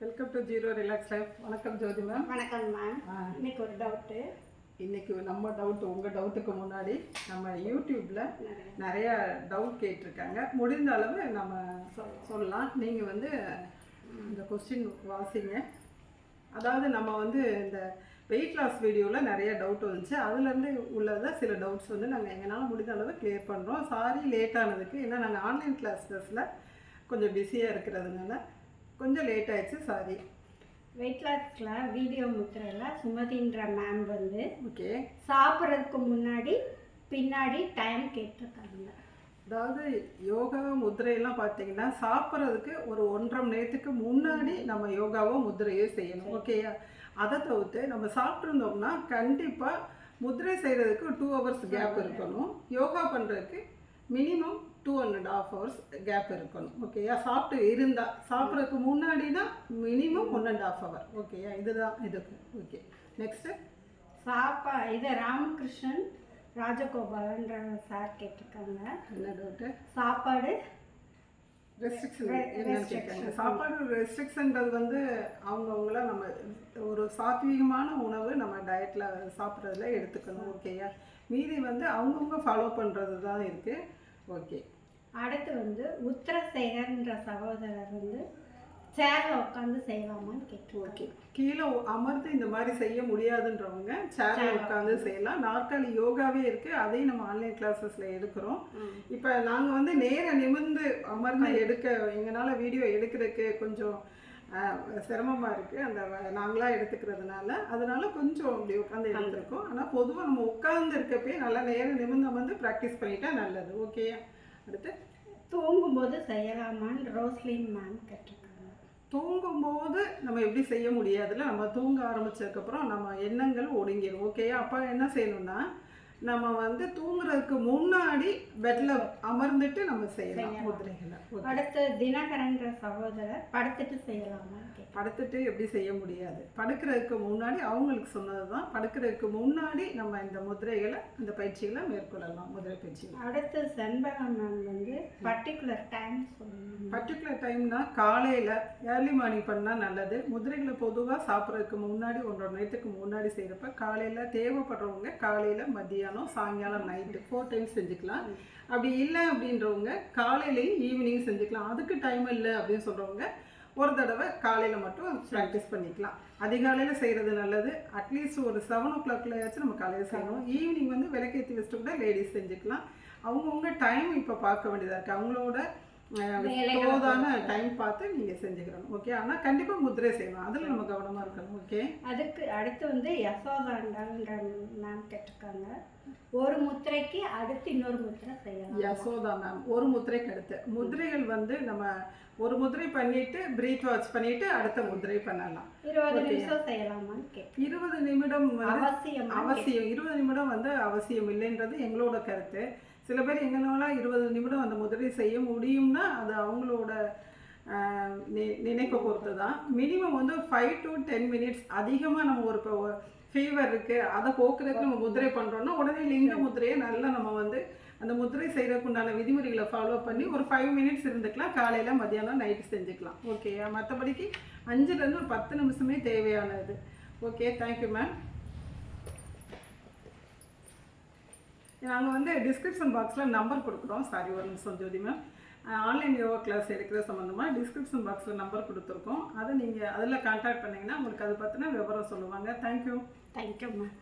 Welcome to zero relax life வணக்கம் Jothi ma'am வணக்கம் ma'am. இன்னைக்கு ஒரு டவுட்டு இன்னைக்கு நம்ம டவுட் உங்கள் டவுட்டுக்கு முன்னாடி நம்ம யூடியூப்பில் நிறைய. டவுட் கேட்டிருக்காங்க. முடிந்த அளவு நம்ம சொல்லலாம். நீங்கள் வந்து இந்த கொஸ்டின் வாசிங்க. அதாவது நம்ம வந்து இந்த வெயிட் லாஸ் வீடியோவில் நிறைய டவுட் வந்துச்சு. அதுலேருந்து உள்ளதை சில டவுட்ஸ் வந்து நாங்கள் எங்களால் முடிந்த அளவு கிளியர் பண்ணுறோம் சாரி லேட் ஆனதுக்கு. ஏன்னா நாங்கள் ஆன்லைன் கிளாஸஸில் கொஞ்சம் பிஸியாக இருக்கிறதுனால கொஞ்சம் லேட் ஆயிடுச்சு சாரி வெயிட் லாஸ்ல வீடியோ முத்திரையில் சுமதின்ற மேம் வந்து ஓகே சாப்பிட்றதுக்கு முன்னாடி பின்னாடி டைம் கேட்டிருக்காங்க. அதாவது யோகா முத்திரையெல்லாம் பார்த்தீங்கன்னா சாப்பிட்றதுக்கு ஒரு ஒன்றரை மணி நேரத்துக்கு முன்னாடி நம்ம யோகாவோ முத்திரையோ செய்யணும். ஓகேயா அதை தவிர்த்து நம்ம சாப்பிட்ருந்தோம்னா கண்டிப்பாக முத்திரை செய்கிறதுக்கு டூ ஹவர்ஸ் கேப் இருக்கணும். யோகா பண்ணுறதுக்கு minimum two and half hours gap இருக்கணும் ஓகேயா சாப்பிட்டு இருந்தால் சாப்பிட்றதுக்கு முன்னாடினா minimum one and half hour ஓகேயா இதுதான் இதுக்கு ஓகே நெக்ஸ்ட்டு சாப்பா இது ராமகிருஷ்ணன் ராஜகோபாலன்ற சார் கேட்டிருக்காங்க. என்ன டவுட்டு சாப்பாடு ரெஸ்ட்ரிக்ஷன் சாப்பாடு ரெஸ்ட்ரிக்ஷன்றது வந்து அவங்கவுங்கள சாத்வீகமான உணவு நம்ம டயட்டில் சாப்பிட்றதுல எடுத்துக்கணும் ஓகேயா மீதி வந்து அவங்கவுங்க ஃபாலோ பண்ணுறது தான் இருக்குது ஓகே அடுத்து வந்து உத்தரசேகர்ன்ற சகோதரர் வந்து சேரில் உட்காந்து செய்யலாமான்னு கேட்டிருக்காங்க. ஓகே கீழே அமர்ந்து இந்த மாதிரி செய்ய முடியாதுன்றவங்க சேரில் உட்காந்து செய்யலாம். நாற்காலி யோகாவே இருக்குது அதையும் நம்ம ஆன்லைன் கிளாஸஸில் எடுக்கிறோம். இப்போ நாங்கள் வந்து நேர நிமிர்ந்து அமர்ந்து எடுக்க எங்களால் வீடியோ எடுக்கிறதுக்கு கொஞ்சம் சிரமமாக இருக்குது அந்த வ- நாங்களா எடுத்துக்கிறதுனால அதனால கொஞ்சம் அப்படி உட்காந்து எடுத்திருக்கோம். ஆனால் பொதுவாக நம்ம உட்கார்ந்து இருக்கப்பே நல்லா நேரம் நிமிர்ந்து அமர்ந்து ப்ராக்டிஸ் பண்ணிட்டா நல்லது. ஓகே அடுத்து. தூங்கும்போது செய்யலாமான்னு ரோஸ்லின் மேம் கேட்டிருக்காங்க. தூங்கும்போது நம்ம எப்படி செய்ய முடியாதுல்ல நம்ம தூங்க ஆரம்பிச்சதுக்கப்புறம் நம்ம எண்ணங்கள் ஒடுங்கிடும் ஓகேயா அப்போ என்ன செய்யணும்னா நம்ம வந்து தூங்குறதுக்கு முன்னாடி பெட்ல அமர்ந்துட்டு நம்ம செய்யலாம் செய்யலாம். முதிரைகளை. அடுத்து தினகரன்ற சகோதரர் படுத்துட்டு கேட்டிருக்காங்க படுத்துட்டு எப்படி செய்ய முடியாது? படுக்கிறதுக்கு முன்னாடி அவங்களுக்கு சொன்னது தான் படுக்கிறதுக்கு முன்னாடி நம்ம இந்த முதிரைகளை இந்த பயிற்சிகளை மேற்கொள்ளலாம் முதிரை பயிற்சிகளை. அடுத்து செண்பகம் மேம் வந்து பர்டிகுலர் டைம் சொல்லணும் பர்டிகுலர் டைம்னா காலையில் ஏர்லி மார்னிங் பண்ணால் நல்லது. முதிரைகளை பொதுவாக சாப்பிட்றதுக்கு முன்னாடி ஒன்றரை நேரத்துக்கு முன்னாடி செய்கிறப்ப காலையில் தேவைப்படுறவங்க காலையில் மதியானம் சாயங்காலம் நைட்டு ஃபோர் டைம்ஸ் செஞ்சுக்கலாம். அப்படி இல்லை அப்படின்றவங்க காலையிலையும் ஈவினிங் செஞ்சுக்கலாம். அதுக்கு டைம் இல்லை அப்படின்னு சொல்கிறவங்க ஒரு தடவை காலையில் மட்டும் ப்ராக்டிஸ் பண்ணிக்கலாம். அதிகாலையில் செய்கிறது நல்லது. அட்லீஸ்ட் ஒரு செவன் ஓ கிளாக்லயாச்சும் நம்ம காலையில் செய்யணும். ஈவினிங் வந்து விளக்கேற்றி வச்சுட்டு கூட லேடிஸ் செஞ்சுக்கலாம். அவங்கவுங்க டைம் இப்போ பார்க்க வேண்டியதாக இருக்குது அவங்களோட தோதான டைம் பார்த்து நீங்கள் செஞ்சுக்கிறணும் ஓகே ஆனால் கண்டிப்பாக முத்திரை செய்யணும். அதில் நம்ம கவனமாக இருக்கணும். ஓகே அதுக்கு அடுத்து வந்து யசோதாண்டான்ற மேம் கேட்டிருக்காங்க. ஒரு முத்திரைக்கு அடுத்து இன்னொரு முத்திரை செய்யலாம். யசோதா மேம் ஒரு முத்திரைக்கு அடுத்து. முதிரைகள் வந்து நம்ம ஒரு முதிரை பண்ணிட்டு பிரீத் வாட்ச் பண்ணிட்டு அடுத்த முதிரை பண்ணலாம். இருபது நிமிஷம் செய்யலாமான்னு கேட்டு இருபது நிமிடம் அவசியம் அவசியம். இருபது நிமிடம் வந்து அவசியம் இல்லைன்றது எங்களோட கருத்து. சில பேர் எங்களால் இருபது நிமிடம் அந்த முதிரை செய்ய முடியும்னா அது அவங்களோட நினைப்பை பொறுத்து தான் மினிமம் வந்து ஃபைவ் டு டென் மினிட்ஸ் அதிகமாக நம்ம ஒரு இப்போ ஃபீவர் இருக்குது அதை போக்குறதுக்கு நம்ம முதிரை பண்ணுறோம்னா உடனே லிங்க முதிரையை நல்லா நம்ம வந்து அந்த முதிரை செய்கிறதுக்கு உண்டான விதிமுறைகளை ஃபாலோ பண்ணி ஒரு ஃபைவ் மினிட்ஸ் இருந்துக்கலாம் காலையில் மதியானம் நைட்டு செஞ்சுக்கலாம். ஓகேயா மற்றபடிக்கு அஞ்சுலேருந்து ஒரு பத்து நிமிஷமே தேவையானது. ஓகே தேங்க்யூ மேம் நாங்கள் வந்து டிஸ்கிரிப்ஷன் பாக்ஸில் நம்பர் கொடுக்குறோம். சாரி ஒரு நிமிஷம் Jothi ma'am online yoga class எடுக்கிற சம்மந்தமாக டிஸ்கிரிப்ஷன் பாக்ஸில் நம்பர் கொடுத்துருக்கோம். அதை நீங்கள் அதில் கான்டாக்ட் பண்ணிங்கன்னா உங்களுக்கு அதை பற்றின விவரம் சொல்லுவாங்க. Thank you thank you ma'am